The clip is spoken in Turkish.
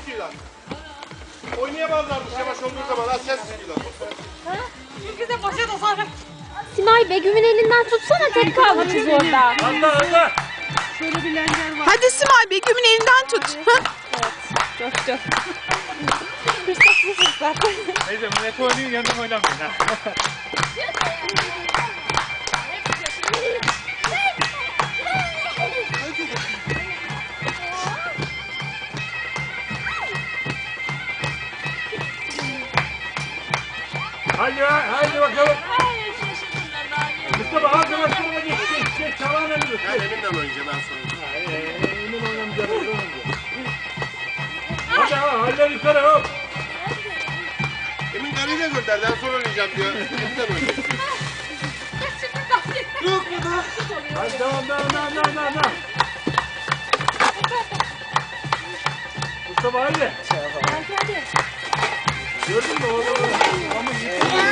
sıkıyorlar. Oynayamazlarmış yavaş olduğu zaman. Ha sen sıkıyorlar. Çünkü de başa da sarı. Simay Begüm'ün elinden tutsana tek kalmışız orada. Handa handa. Şöyle bir lenger var. Hadi Simay Begüm'ün elinden tut. Evet. Dur dur. Fırsat bu fırsat. Neyse millet oynuyor yanım oynamıyor. Hadi ha, hadi bakalım. Mustafa arkadaşlarına geç, geç, geç, çalağına bir Ben eminle oynayacağım ben sonra. Emin oynayacağız. Hadi ha, haller yukarı hop. Emin karıyla gönderdi. Ben sonra oynayacağım diyor. Eminle oynayacağım. Yok bu da. Hadi devam, devam, devam, devam, devam. Mustafa hadi. Gördün mü oğlum?